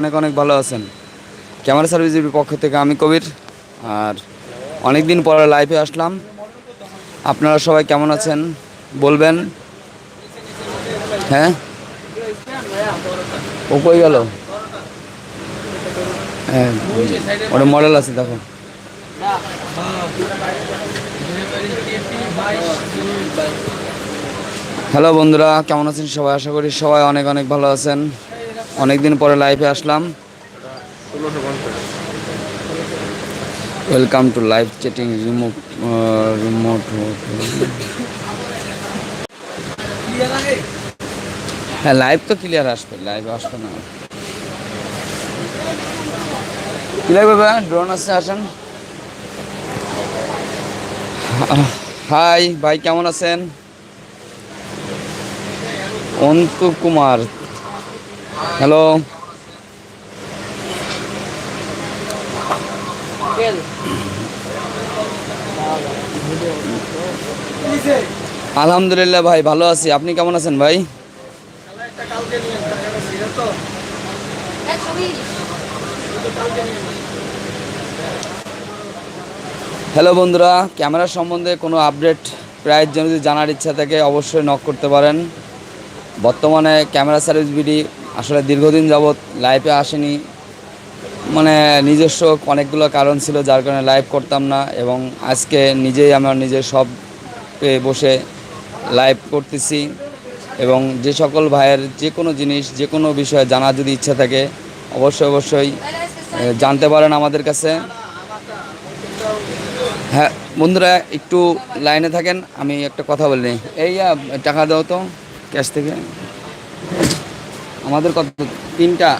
অনেক অনেক ভালো আছেন। ক্যামেরা সার্ভিসের পক্ষ থেকে আমি কবির, আর অনেক দিন পরে লাইভে আসলাম। আপনারা সবাই কেমন আছেন? বলবেন। হ্যাঁ? ও কই গেল? হ্যাঁ মডেল আছে, দেখো। হ্যালো বন্ধুরা, কেমন আছেন সবাই? আশা করি সবাই অনেক অনেক ভালো আছেন। অনেক দিন পরে লাইভে আসলাম। Welcome to live chatting remote হ্যাঁ লাইভ তো ক্লিয়ার আসবে লাইভ আসবে না। ড্রোন আছে, আসেন। হাই ভাই, কেমন আছেন? অন্তু কুমার হ্যালো আলহামদুলিল্লাহ ভাই, ভালো আছি। আপনি কেমন আছেন ভাই? হ্যালো বন্ধুরা, ক্যামেরা সম্বন্ধে কোনো আপডেট প্রাইস যদি জানার ইচ্ছা থাকে, অবশ্যই নক করতে পারেন। বর্তমানে ক্যামেরা সার্ভিস বিডি আসলে দীর্ঘদিন যাবৎ লাইভে আসেনি। মানে নিজস্ব অনেকগুলো কারণ ছিল, যার কারণে লাইভ করতাম না এবং আজকে নিজেই আমার নিজের সব বসে লাইভ করতেছি এবং যে সকল ভাইয়ের যে কোনো জিনিস, যে কোনো বিষয়ে জানার যদি ইচ্ছা থাকে, অবশ্যই অবশ্যই জানতে পারেন আমাদের কাছে। হ্যাঁ বন্ধুরা, একটু লাইনে থাকেন, আমি একটা কথা বলি। এই টাকা দাও তো ক্যাশ থেকে। আমাদের কত? তিনটা?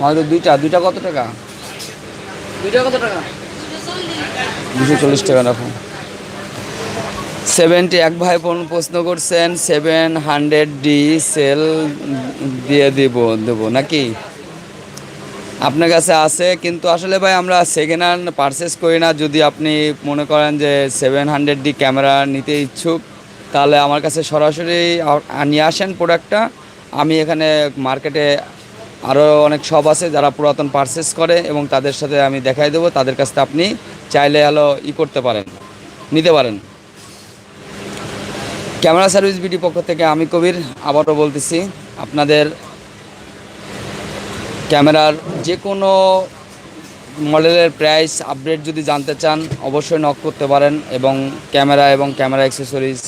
আমাদের দুইটা। দুইটা কত টাকা? দুইটা কত টাকা? দুশো চল্লিশ টাকা রাখো সেভেন্টি এক ভাই প্রশ্ন করছেন সেভেন হান্ড্রেড ডি সেল দিয়ে দেব দেবো নাকি? আপনার কাছে আছে কিন্তু আসলে ভাই আমরা সেকেন্ড হ্যান্ড পারচেস করি না। যদি আপনি মনে করেন যে সেভেন হান্ড্রেড ডি ক্যামেরা নিতে ইচ্ছুক তাহলে আমার কাছে সরাসরি নিয়ে আসেন প্রোডাক্টটা আমি এখানে মার্কেটে আরও অনেক শপ আছে যারা পুরাতন পারচেস করে এবং তাদের সাথে আমি দেখাই দেবো। তাদের কাছ থেকে আপনি চাইলে হলো ই করতে পারেন, নিতে পারেন। ক্যামেরা সার্ভিস বিডি পক্ষ থেকে আমি কবির আবারও বলতেছি, আপনাদের ক্যামেরার যে কোনো মডেলের প্রাইস আপডেট যদি জানতে চান, অবশ্যই নক করতে পারেন এবং ক্যামেরা এবং ক্যামেরা অ্যাক্সেসরিজ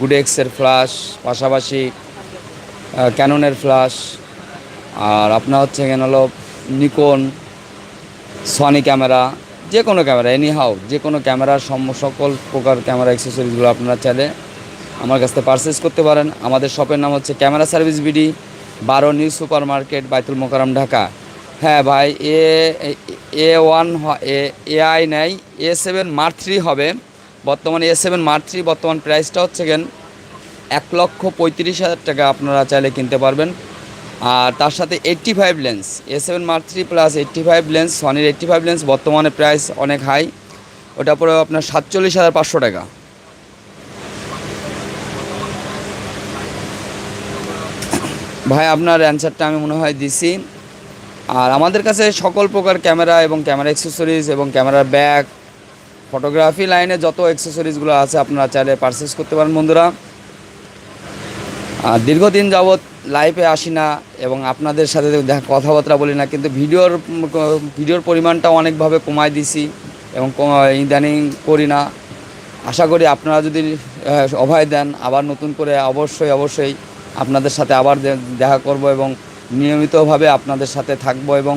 গুডেক্সের ফ্ল্যাশ পাশাপাশি ক্যাননের ফ্ল্যাশ আর আপনার হচ্ছে এখানে হলো নিকন সনি ক্যামেরা যে কোনো ক্যামেরা এনি হাউ যে কোনো ক্যামেরার সম- সকল প্রকার ক্যামেরা অ্যাক্সেসরিজগুলো আপনারা চাইলে আমার কাছ থেকে পারচেস করতে পারেন। আমাদের শপের নাম হচ্ছে ক্যামেরা সার্ভিস বিডি বারো new super market Baitul Mokarram Dhaka. হ্যাঁ ভাই, এ এ ওয়ান এ আই নাই এ সেভেন মার থ্রি হবে। বর্তমানে এ সেভেন মার থ্রি বর্তমান প্রাইসটা হচ্ছে গেন এক লক্ষ পঁয়ত্রিশ হাজার টাকা আপনারা চাইলে কিনতে পারবেন। আর তার সাথে eighty five lens A seven mark three plus eighty five lens সনির eighty five lens বর্তমানে প্রাইস অনেক হাই ওটা পড়ে আপনার সাতচল্লিশ হাজার পাঁচশো টাকা। ভাই, আপনার অ্যান্সারটা আমি মনে হয় দিছি। আর আমাদের কাছে সকল প্রকার ক্যামেরা এবং ক্যামেরা অ্যাক্সেসরিজ এবং ক্যামেরার ব্যাগ ফটোগ্রাফি লাইনে যত অ্যাক্সেসরিজগুলো আছে আপনারা চাইলে পারচেস করতে পারেন বন্ধুরা। দীর্ঘদিন যাবৎ লাইভে আসি না এবং আপনাদের সাথে দেখা কথাবার্তা বলি না, কিন্তু ভিডিওর ভিডিওর পরিমাণটা অনেকভাবে কমাই দিছি এবং ইদানিং করি না। আশা করি আপনারা যদি অভয় দেন, আবার নতুন করে অবশ্যই অবশ্যই আপনাদের সাথে আবার দেখা করব এবং নিয়মিতভাবে আপনাদের সাথে থাকব এবং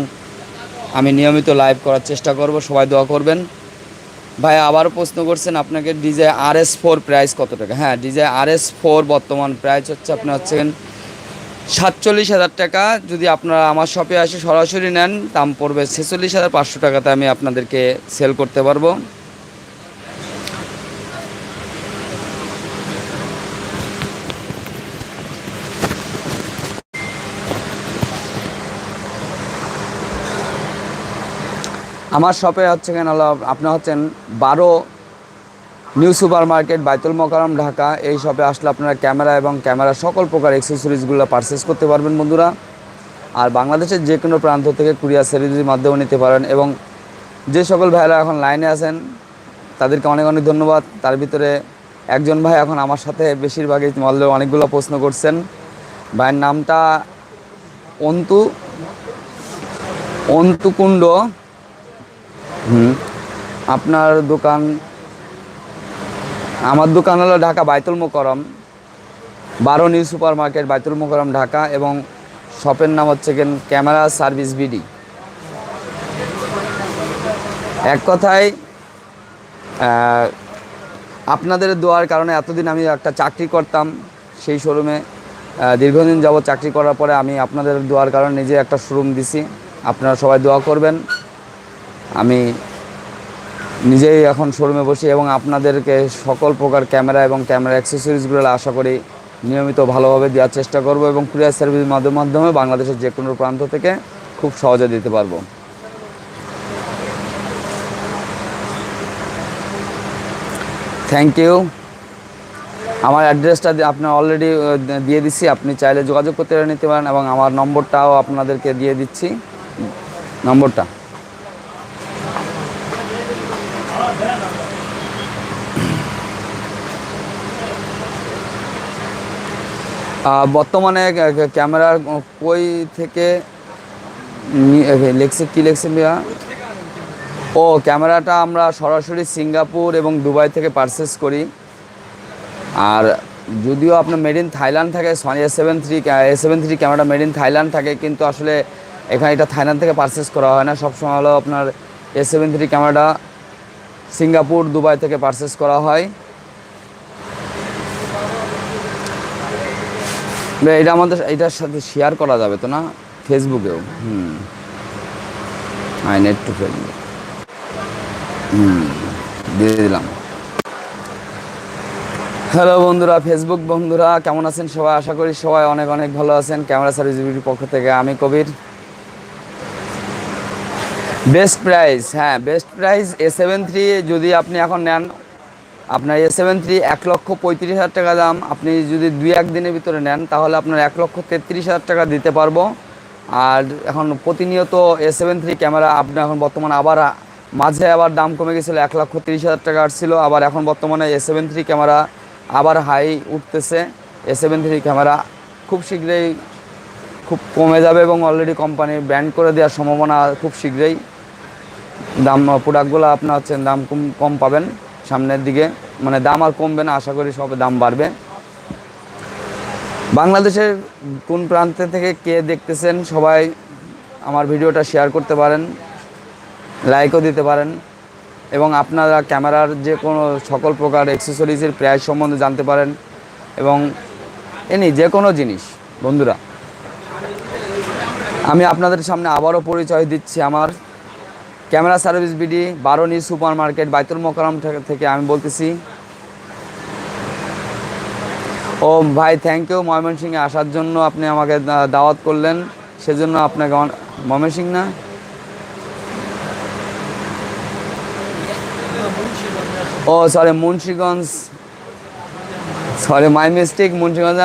আমি নিয়মিত লাইভ করার চেষ্টা করব, সবাই দোয়া করবেন। ভাই, আবারও প্রশ্ন করছেন আপনাকে DJ R S four price কত টাকা? হ্যাঁ ডিজে আর এস ফোর বর্তমান প্রাইস হচ্ছে আপনার হচ্ছেন সাতচল্লিশ হাজার টাকা। যদি আপনারা আমার শপে আসে সরাসরি নেন, দাম পড়বে ছেচল্লিশ হাজার পাঁচশো টাকাতে আমি আপনাদেরকে সেল করতে পারব। আমার শপে হচ্ছে কেন আপনার হচ্ছেন বারো new super market Baitul Mokarram Dhaka. এই শপে আসলে আপনারা ক্যামেরা এবং ক্যামেরা সকল প্রকার অ্যাক্সেসরিজগুলো পারচেস করতে পারবেন বন্ধুরা। আর বাংলাদেশের যে কোনো প্রান্ত থেকে কুরিয়ার সার্ভিসের মাধ্যমে নিতে পারেন এবং যে সকল ভাইরা এখন লাইনে আছেন, তাদেরকে অনেক অনেক ধন্যবাদ। তার ভিতরে একজন ভাই এখন আমার সাথে বেশিরভাগই মল্লে অনেকগুলো প্রশ্ন করছেন। ভাইয়ের নামটা অন্তু, অন্তুকুণ্ড। হুম। আপনার দোকান, আমার দোকান হলো ঢাকা বাইতুল মোকরম বারো নিউ সুপার মার্কেট বাইতুল মোকরম ঢাকা এবং শপের নাম হচ্ছে কেন ক্যামেরা সার্ভিস বিডি। এক কথায় আপনাদের দোয়ার কারণে এতদিন আমি একটা চাকরি করতাম, সেই শোরুমে দীর্ঘদিন যাবত চাকরি করার পরে আমি আপনাদের দোয়ার কারণে নিজে একটা শোরুম দিছি। আপনারা সবাই দোয়া করবেন। আমি নিজেই এখন শোরুমে বসি এবং আপনাদেরকে সকল প্রকার ক্যামেরা এবং ক্যামেরা অ্যাক্সেসরিজগুলো আশা করি নিয়মিত ভালোভাবে দেওয়ার চেষ্টা করব এবং কুরিয়ার সার্ভিস মাধ্যম মাধ্যমে বাংলাদেশের যে কোনো প্রান্ত থেকে খুব সহজে দিতে পারব। থ্যাংক ইউ আমার অ্যাড্রেসটা আপনার অলরেডি দিয়ে দিচ্ছি আপনি চাইলে যোগাযোগ করতে নিতে পারেন এবং আমার নম্বরটাও আপনাদেরকে দিয়ে দিচ্ছি। নম্বরটা বর্তমানে ক্যা- ক্যা- ক্যামেরার কই থেকে এ, লেখছে কী লেখছে ভাইয়া ও ক্যামেরাটা আমরা সরাসরি সিঙ্গাপুর এবং দুবাই থেকে পারচেস করি। আর যদিও আপনার মেড ইন থাইল্যান্ড থাকে Sony A seven three S seven three ক্যামেরাটা মেড ইন থাইল্যান্ড থাকে কিন্তু আসলে এখানে এটা থাইল্যান্ড থেকে পারচেস করা হয় না। সবসময় হলো আপনার এ সেভেন থ্রি ক্যামেরাটা সিঙ্গাপুর দুবাই থেকে পারচেস করা হয়। এটা আমাদের, এটার সাথে শেয়ার করা যাবে তো না? ফেসবুকেও হুম। আই নেট টু ফেসবুক হুম। দিয়ে দিলাম। হ্যালো বন্ধুরা ফেসবুক বন্ধুরা, কেমন আছেন সবাই? আশা করি সবাই অনেক অনেক ভালো আছেন। ক্যামেরা সার্ভিস বিউটির পক্ষ থেকে আমি কবির। বেস্ট প্রাইস হ্যাঁ best price A seven three যদি আপনি এখন নেন আপনার এ সেভেন থ্রি এক লক্ষ পঁয়ত্রিশ হাজার টাকা দাম, আপনি যদি দুই এক দিনের ভিতরে নেন, তাহলে আপনার এক লক্ষ তেত্রিশ হাজার টাকা দিতে পারব। আর এখন প্রতিনিয়ত এ সেভেন থ্রি ক্যামেরা আপনার এখন বর্তমানে আবার মাঝে আবার দাম কমে গেছিল এক লক্ষ তিরিশ হাজার টাকা আসছিল, আবার এখন বর্তমানে এ সেভেন থ্রি ক্যামেরা আবার হাই উঠতেছে। এ সেভেন থ্রি ক্যামেরা খুব শীঘ্রই খুব কমে যাবে এবং অলরেডি কোম্পানি ব্যান্ড করে দেওয়ার সম্ভাবনা খুব শীঘ্রই। দাম প্রোডাক্টগুলো আপনার হচ্ছে দাম কম কম পাবেন। সামনের দিকে। মানে দাম আর কমবে না, আশা করি সব দাম বাড়বে। বাংলাদেশের কোন প্রান্তে থেকে কে দেখতেছেন সবাই আমার ভিডিওটা শেয়ার করতে পারেন লাইকও দিতে পারেন। এবং আপনারা ক্যামেরার যে কোনো সকল প্রকার অ্যাক্সেসরিজের প্রাইস সম্বন্ধে জানতে পারেন। এবং এনি যে কোনো জিনিস, বন্ধুরা। আমি আপনাদের সামনে আবারও পরিচয় দিচ্ছি আমার। ক্যামেরা সার্ভিস বিডি, বারোনি সুপার মার্কেট বাইতুল মোকারম থেকে- আমি বলতেছি। ও ভাই থ্যাংক ইউ ময়মনসিংহে আসার জন্য আপনি আমাকে দাওয়াত করলেন। সেজন্য আপনাকে ময়মনসিং না? ও sorry Munshiganj. Sorry my mistake Munshiganj.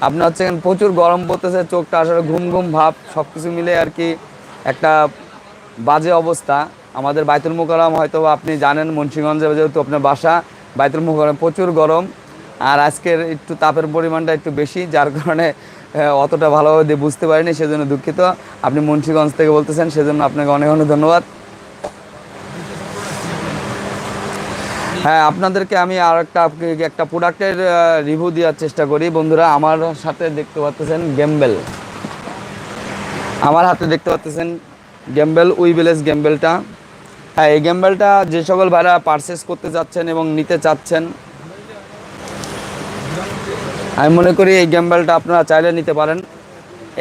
আপনার হচ্ছে প্রচুর গরম পড়তেছে, চোখটা আসলে ঘুম ঘুম ভাব সব কিছু মিলে আর কি একটা বাজে অবস্থা। আমাদের বাইতুল মোকারম হয়তো আপনি জানেন, মুন্সিগঞ্জে যেহেতু আপনার বাসা, বাইতুল মোকারম প্রচুর গরম। আর আজকের একটু তাপের পরিমাণটা একটু বেশি, যার কারণে অতটা ভালোভাবে বুঝতে পারিনি, সেজন্য দুঃখিত। আপনি মুন্সিগঞ্জ থেকে বলতেছেন, সেজন্য আপনাকে অনেক অনেক ধন্যবাদ। হ্যাঁ আপনাদেরকে আমি আর একটা একটা প্রোডাক্টের রিভিউ দেওয়ার চেষ্টা করি। বন্ধুরা, আমার সাথে দেখতে পাচ্ছেন গেমবেল আমার হাতে দেখতে পাচ্ছেন গেমবেল উইবেলেস গেমবেলটা হ্যাঁ এই গেমবেলটা যে সকল ভাইরা পারচেস করতে যাচ্ছেন এবং নিতে চাচ্ছেন, আমি মনে করি এই গেমবেলটা আপনারা চাইলে নিতে পারেন।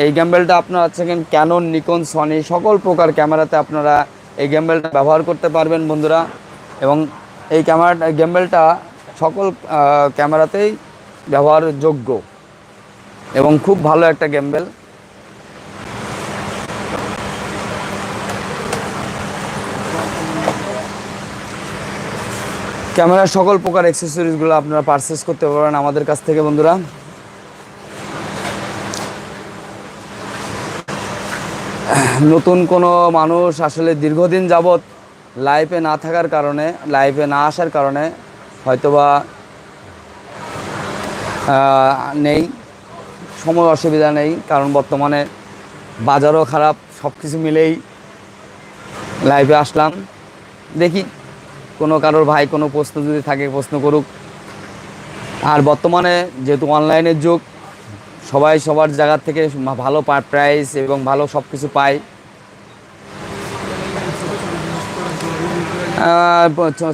এই গেমবেলটা আপনারা হচ্ছেন ক্যানন নিকন সনি সকল প্রকার ক্যামেরাতে আপনারা এই গেমবেলটা ব্যবহার করতে পারবেন বন্ধুরা। এবং এই ক্যামেরাটা গেমবেলটা সকল ক্যামেরাতেই ব্যবহারযোগ্য। এবং খুব ভালো একটা গেমবেল ক্যামেরার সকল প্রকার অ্যাক্সেসরিজগুলো আপনারা পারচেস করতে পারবেন আমাদের কাছ থেকে, বন্ধুরা। নতুন কোনো মানুষ আসলে দীর্ঘদিন যাবৎ লাইফে না থাকার কারণে লাইফে না আসার কারণে হয়তোবা নেই, সময় অসুবিধা নেই, কারণ বর্তমানে বাজারও খারাপ সব কিছু মিলেই লাইভে আসলাম। দেখি কোনো কারোর ভাই কোনো প্রশ্ন যদি থাকে, প্রশ্ন করুক। আর বর্তমানে যেহেতু অনলাইনের যুগ, সবাই সবার জায়গার থেকে ভালো প্রাইস এবং ভালো সব কিছু পায়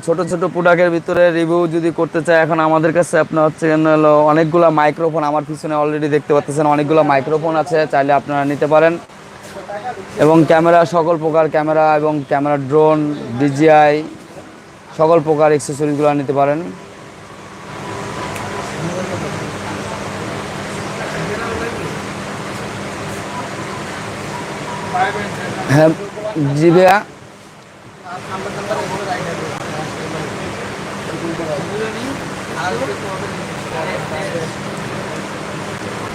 ছোট ছোট প্রোডাক্টের ভিতরে রিভিউ যদি করতে চাই, এখন আমাদের কাছে আপনার হচ্ছে অনেকগুলো মাইক্রোফোন আমার পিছনে অলরেডি দেখতে পাচ্ছেন, অনেকগুলো মাইক্রোফোন আছে, চাইলে আপনারা নিতে পারেন। এবং ক্যামেরা, সকল প্রকার ক্যামেরা এবং ক্যামেরা ড্রোন, ডিজিআই, সকল প্রকার অ্যাক্সেসরিজগুলো নিতে পারেন। হ্যাঁ জি ভাইয়া।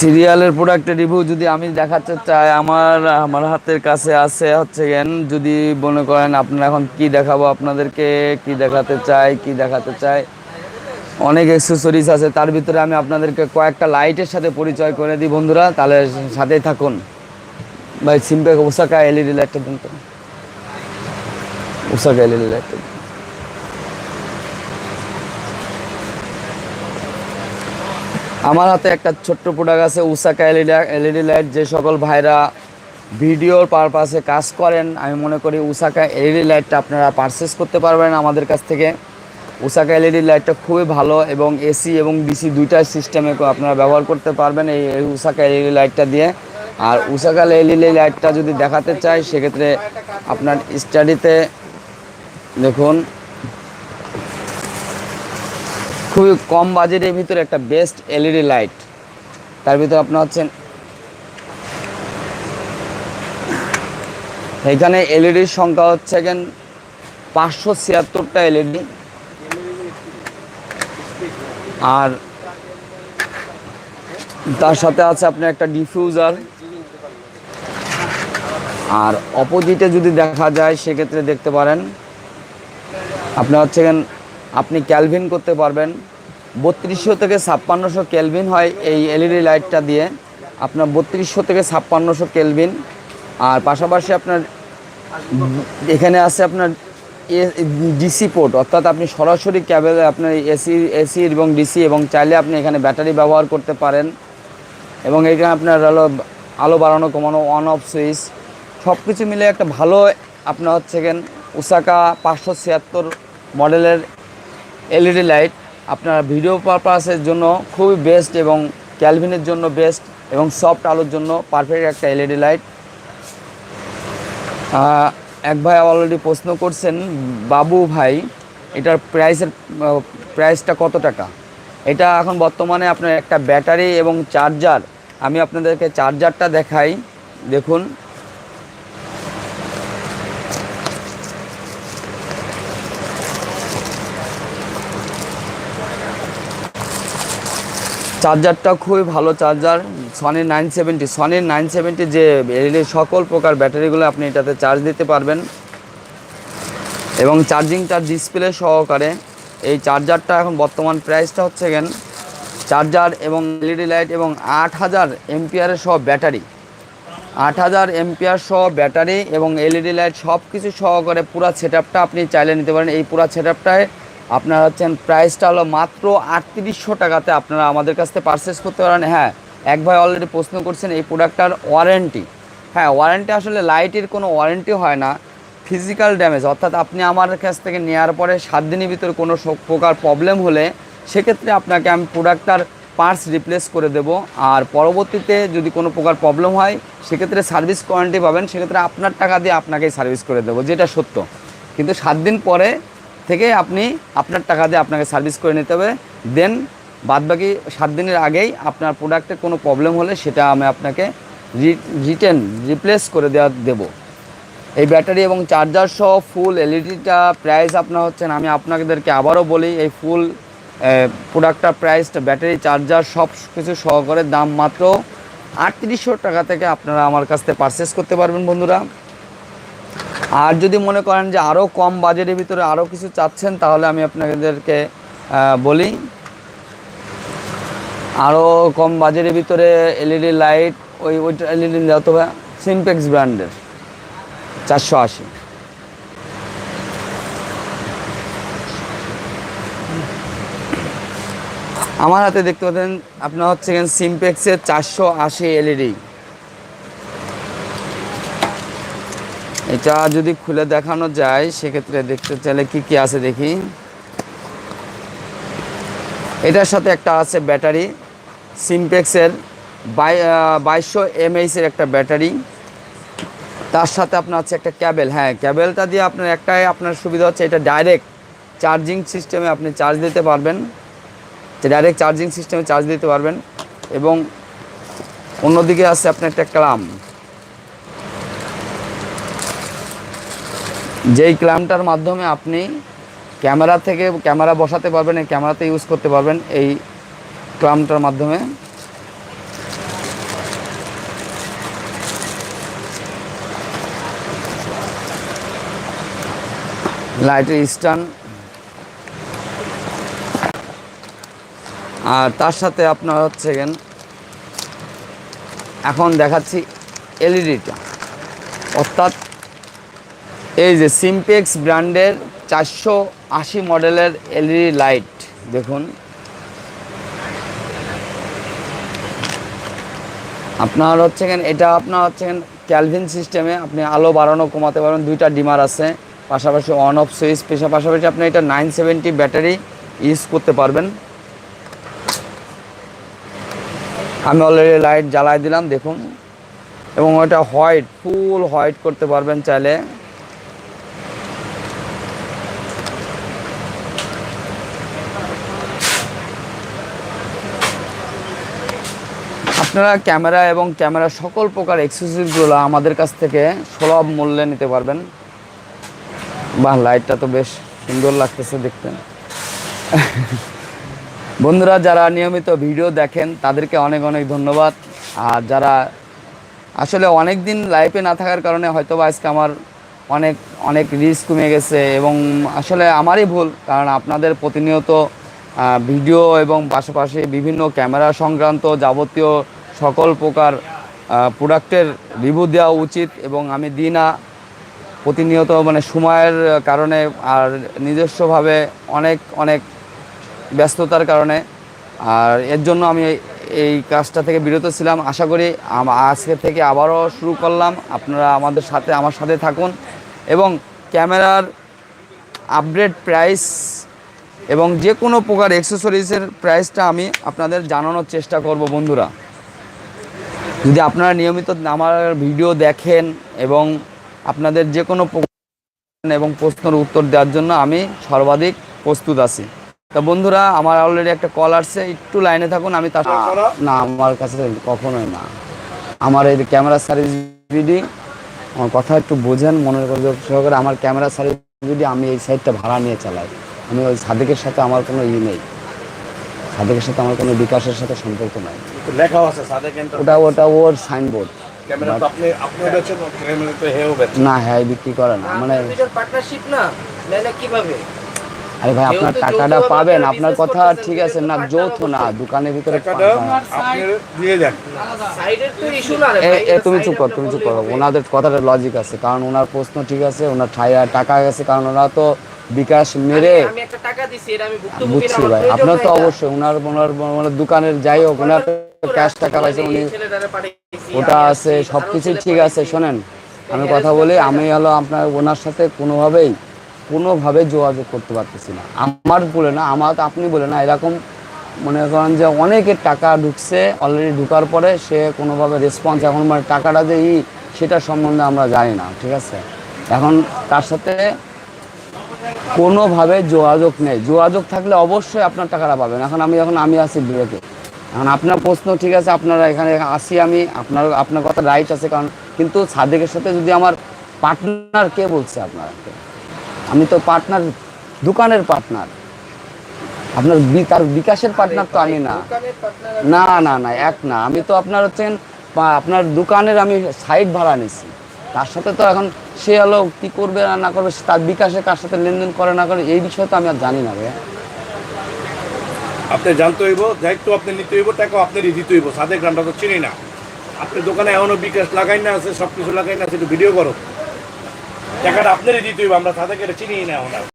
সিরিয়ালের প্রোডাক্টের রিভিউ যদি আমি দেখাতে চাই, আমার আমার হাতের কাছে আছে হচ্ছে গেন যদি মনে করেন আপনারা এখন কি দেখাবো আপনাদেরকে, কি দেখাতে চাই, কি দেখাতে চাই, অনেক অ্যাক্সেসরিজ আছে, তার ভিতরে আমি আপনাদেরকে কয়েকটা লাইটের সাথে পরিচয় করে দিই বন্ধুরা, তাহলে সাথেই থাকুন। ভাই সিম্পে ওসাকা এলইডি লাইটটা দিন তো। ওসাকা এলইডি লাইটটা আমার হাতে একটা ছোট্ট প্রোডাক্ট আছে উসাকা এলইডি এলইডি লাইট যে সকল ভাইরা ভিডিওর পারপাসে কাজ করেন, আমি মনে করি উসাকা এলইডি লাইটটা আপনারা পারচেস করতে পারবেন আমাদের কাছ থেকে। উসাকা এলইডি লাইটটা খুবই ভালো এবং এসি এবং ডিসি দুইটাই সিস্টেমে আপনারা ব্যবহার করতে পারবেন এই উসাকা এলইডি লাইটটা দিয়ে। আর উসাকা এলইডি লাইটটা যদি দেখাতে চাই, সেক্ষেত্রে আপনার স্টাডিতে দেখুন খুবই কম বাজেটের ভিতরে একটা বেস্ট এলইডি লাইট। তার ভিতরে আপনার হচ্ছেন এখানে এলইডির সংখ্যা হচ্ছে গেন পাঁচশো ছিয়াত্তরটা এলইডি। আর তার সাথে আছে আপনার একটা ডিফিউজার। আর অপোজিটে যদি দেখা যায়, সেক্ষেত্রে দেখতে পারেন, আপনার হচ্ছে আপনি ক্যালভিন করতে পারবেন। বত্রিশশো থেকে ছাপ্পান্নশো ক্যালভিন হয় এই এলইডি লাইটটা দিয়ে। আপনার বত্রিশশো থেকে ছাপ্পান্নশো ক্যালভিন আর পাশাপাশি আপনার এখানে আছে আপনার ডিসি পোর্ট অর্থাৎ আপনি সরাসরি ক্যাবেল আপনার এসি এসি এবং ডিসি এবং চাইলে আপনি এখানে ব্যাটারি ব্যবহার করতে পারেন। এবং এখানে আপনার হলো আলো বাড়ানো, কমানো অন অফ সুইচ সব কিছু মিলে একটা ভালো, আপনার হচ্ছে গেন উসাকা পাঁচশো ছিয়াত্তর মডেলের এলইডি লাইট আপনার ভিডিও পারপাসের জন্য খুবই বেস্ট এবং ক্যালভিনের জন্য বেস্ট এবং সফট আলোর জন্য পারফেক্ট একটা এলইডি লাইট। এক ভাই অলরেডি প্রশ্ন করছেন, বাবু ভাই, এটার প্রাইসের প্রাইসটা কত টাকা? এটা এখন বর্তমানে আপনার একটা ব্যাটারি এবং চার্জার আমি আপনাদেরকে চার্জারটা দেখাই, দেখুন। চার্জারটা খুবই ভালো চার্জার সনির নাইন সেভেন্টি সনির নাইন সেভেন্টি যে সকল প্রকার ব্যাটারিগুলো আপনি এটাতে চার্জ দিতে পারবেন। এবং চার্জিংটা ডিসপ্লে সহকারে এই চার্জারটা এখন বর্তমান প্রাইসটা হচ্ছে গেন চার্জার এবং এলইডি লাইট এবং আট হাজার এমপিআরের সহ ব্যাটারি। আট হাজার এমপিআর সহ ব্যাটারি এবং এলইডি লাইট সব কিছু সহকারে পুরা সেট আপনি চাইলে নিতে পারেন। এই পুরা সেট আপটায় আপনার হচ্ছেন প্রাইসটা হলো মাত্র আটত্রিশশো টাকাতে আপনারা আমাদের কাছ থেকে পারচেস করতে পারেন। হ্যাঁ এক ভাই অলরেডি প্রশ্ন করছেন এই প্রোডাক্টটার ওয়ারেন্টি হ্যাঁ ওয়ারেন্টি আসলে লাইটের কোনো ওয়ারেন্টি হয় না ফিজিক্যাল ড্যামেজ অর্থাৎ আপনি আমার কাছ থেকে নেওয়ার পরে সাত দিনের ভিতরে কোনো প্রকার প্রবলেম হলে সেক্ষেত্রে আপনাকে আমি প্রোডাক্টটার পার্টস রিপ্লেস করে দেব। আর পরবর্তীতে যদি কোনো প্রকার প্রবলেম হয়, সেক্ষেত্রে সার্ভিস কোয়ারেন্টি পাবেন। সেক্ষেত্রে আপনার টাকা দিয়ে আপনাকেই সার্ভিস করে দেবো, যেটা সত্য। কিন্তু সাত দিন পরে থেকে আপনি আপনার টাকা দিয়ে আপনাকে সার্ভিস করে নিতে হবে। দেন বাদবাকি সাত দিনের আগেই আপনার প্রোডাক্টে কোনো প্রবলেম হলে সেটা আমি আপনাকে রিটার্ন রিপ্লেস করে দেওয়া দেবো। এই ব্যাটারি এবং চার্জার সহ ফুল এলইডিটা প্রাইস আপনার হচ্ছেন আমি আপনাদেরকে আবারও বলি, এই ফুল প্রোডাক্টটার প্রাইসটা ব্যাটারি, চার্জার সব কিছু সহকারে দাম মাত্র আটত্রিশশো টাকা থেকে আপনারা আমার কাছ থেকে পারচেস করতে পারবেন বন্ধুরা। আর যদি মনে করেন যে আরও কম বাজেটের ভিতরে আরও কিছু চাচ্ছেন, তাহলে আমি আপনাদেরকে বলি। আরও কম বাজেটের ভিতরে এলইডি লাইট, ওই ওইটা এলইডি অথবা সিমপেক্স ব্র্যান্ডের, চারশো আশি। আমার হাতে দেখতে পাচ্ছেন, আপনার হচ্ছে সিমপেক্সের চারশো আশি এলইডি। এটা যদি খুলে দেখানো যায়, সেক্ষেত্রে দেখতে চাইলে কি কি আছে দেখি। এটার সাথে একটা আছে ব্যাটারি সিমপেক্সের বাই বাইশশো এমএইচের একটা ব্যাটারি। তার সাথে আপনার হচ্ছে একটা ক্যাবেল। হ্যাঁ ক্যাবেলটা দিয়ে আপনার একটাই আপনার সুবিধা হচ্ছে, এটা ডাইরেক্ট চার্জিং সিস্টেমে আপনি চার্জ দিতে পারবেন। ডাইরেক্ট চার্জিং সিস্টেমে চার্জ দিতে পারবেন এবং অন্যদিকে আছে আপনার একটা ক্লাম। যেই ক্ল্যাম্পটার মাধ্যমে আপনি ক্যামেরা থেকে, ক্যামেরা বসাতে পারবেন, এই ক্যামেরাতে ইউজ করতে পারবেন, এই ক্ল্যাম্পটার মাধ্যমে। লাইটের স্ট্যান্ড আর তার সাথে আপনার হচ্ছে এখন দেখাচ্ছি এলইডিটা অর্থাৎ এই যে সিমপেক্স ব্র্যান্ডের চারশো আশি মডেলের এলইডি লাইট, দেখুন। আপনার হচ্ছে এটা আপনার হচ্ছে ক্যালভিন সিস্টেমে আপনি আলো বাড়ানো, কমাতে পারেন, দুইটা ডিমার আছে। পাশাপাশি অন অফ সুইচ পেশা পাশাপাশি আপনি এটা নাইন সেভেন্টি ব্যাটারি ইউজ করতে পারবেন। আমি অলরেডি লাইট জ্বালাই দিলাম, দেখুন। এবং ওটা হোয়াইট ফুল হোয়াইট করতে পারবেন চাইলে। আপনারা ক্যামেরা এবং ক্যামেরা সকল প্রকার এক্সেসরিজগুলো আমাদের কাছ থেকে সুলভ মূল্যে নিতে পারবেন। বাহ লাইটটা তো বেশ সুন্দর লাগতেছে দেখতে। বন্ধুরা, যারা নিয়মিত ভিডিও দেখেন, তাদেরকে অনেক অনেক ধন্যবাদ। আর যারা আসলে অনেক দিন লাইফে না থাকার কারণে হয়তো বা আজকে আমার অনেক অনেক রিস্ক কমে গেছে এবং আসলে আমারই ভুল, কারণ আপনাদের প্রতিনিয়ত ভিডিও এবং পাশাপাশি বিভিন্ন ক্যামেরা সংক্রান্ত যাবতীয় সকল প্রকার প্রোডাক্টের রিভিউ দেওয়া উচিত এবং আমি দিই না প্রতিনিয়ত মানে সময়ের কারণে আর নিজস্বভাবে অনেক অনেক ব্যস্ততার কারণে আর এর জন্য আমি এই- কাজটা থেকে বিরত ছিলাম। আশা করি আজকে থেকে আবারও শুরু করলাম। আপনারা আমাদের সাথে, আমার সাথে থাকুন এবং ক্যামেরার আপডেট প্রাইস এবং যে কোনো প্রকার অ্যাক্সেসরিজের প্রাইসটা আমি আপনাদের জানানোর চেষ্টা করব বন্ধুরা। যদি আপনারা নিয়মিত আমার ভিডিও দেখেন এবং আপনাদের যে কোনো এবং প্রশ্নের উত্তর দেওয়ার জন্য আমি সর্বাধিক প্রস্তুত আছি। তা বন্ধুরা আমার অলরেডি একটা কল আসছে একটু লাইনে থাকুন আমি তার না আমার কাছে কখনোই না। আমার এই ক্যামেরা সার্ভিস বিডি আমার কথা একটু বোঝেন মনের করে সহকারে আমার ক্যামেরা সার্ভিস বিডি আমি এই সাইডটা ভাড়া নিয়ে চালাই। আমি ওই সাদেকের সাথে আমার কোনো ই নেই। সাদেকের সাথে আমার কোনো বিকাশের সাথে সম্পর্ক নাই। তো লেখাও আছে সাদেক ওটা ওটা ওর সাইনবোর্ড ক্যামেরা তো আপনি আপনিও বেচেন ক্যামেরা তো হেও বেচেন না হ্যাঁ বিক্রি করে না মানে পার্টনারশিপ না নাহলে কীভাবে? আরে ভাই আপনার টাকাটা পাবেন আপনার কথা ঠিক আছে না যৌথ না দোকানের ভিতরে তুমি চুপ কর তুমি চুপ করো ওনাদের কথাটা লজিক আছে কারণ ওনার প্রশ্ন ঠিক আছে ওনার ঠাইয়া টাকা গেছে কারণ ওনারা তো বিকাশ মেরে আমি- আমি একটা টাকা দিছি এটা আমি ভুক্তভোগী বুঝছি ভাই আপনার তো অবশ্যই ওনার ওনার ওনার দোকানের যাই হোক ওনার ক্যাশ টাকা পাইছে উনি ওটা আছে সব কিছু ঠিক আছে শোনেন আমি কথা বলি আমি হলো আপনার ওনার সাথে কোনোভাবেই কোনোভাবে যোগাযোগ করতে পারতেছি না। আমার বলে না আমার আপনি বলে না এরকম মনে করেন যে অনেকের টাকা ঢুকছে অলরেডি ঢুকার পরে সে কোনোভাবে রেসপন্স এখন মানে টাকাটা যে ই সেটা সম্বন্ধে আমরা জানি না ঠিক আছে? এখন তার সাথে কোনোভাবে যোগাযোগ নেই। যোগাযোগ থাকলে অবশ্যই আপনার টাকাটা পাবেন। এখন আমি এখন আমি আছি ব্রেকে এখন আপনার প্রশ্ন ঠিক আছে, আপনারা এখানে আসি আমি, আপনার আপনার কথা রাইট আছে, কারণ কিন্তু সাদেকের সাথে যদি আমার পার্টনার কে বলছে আপনাকে? আমি তো পার্টনার দোকানের পার্টনার আপনার তার বিকাশের পার্টনার তো আমি না। না না না, এক না, আমি তো আপনার হচ্ছেন আপনার দোকানের আমি সাইড ভাড়া নিছি। তার সাথে তো এখন সে হলো কি করবে না না করবে তার বিকাশে কার সাথে লেনদেন করে না করে, এই বিষয়ে তো আমি আর জানি না ভাইয়া আপনি জানতে হইব, দায়িত্ব আপনি নিতে হইব, টাকাও আপনারই দিতে হইব। সাদের গ্রামটা তো চিনি না। আপনি দোকানে এমনও বিকাশ লাগাই না আছে সব কিছু লাগাই না আছে, একটু ভিডিও করো। টাকাটা আপনারই দিতে হইব, আমরা সাদেকে চিনি না আর।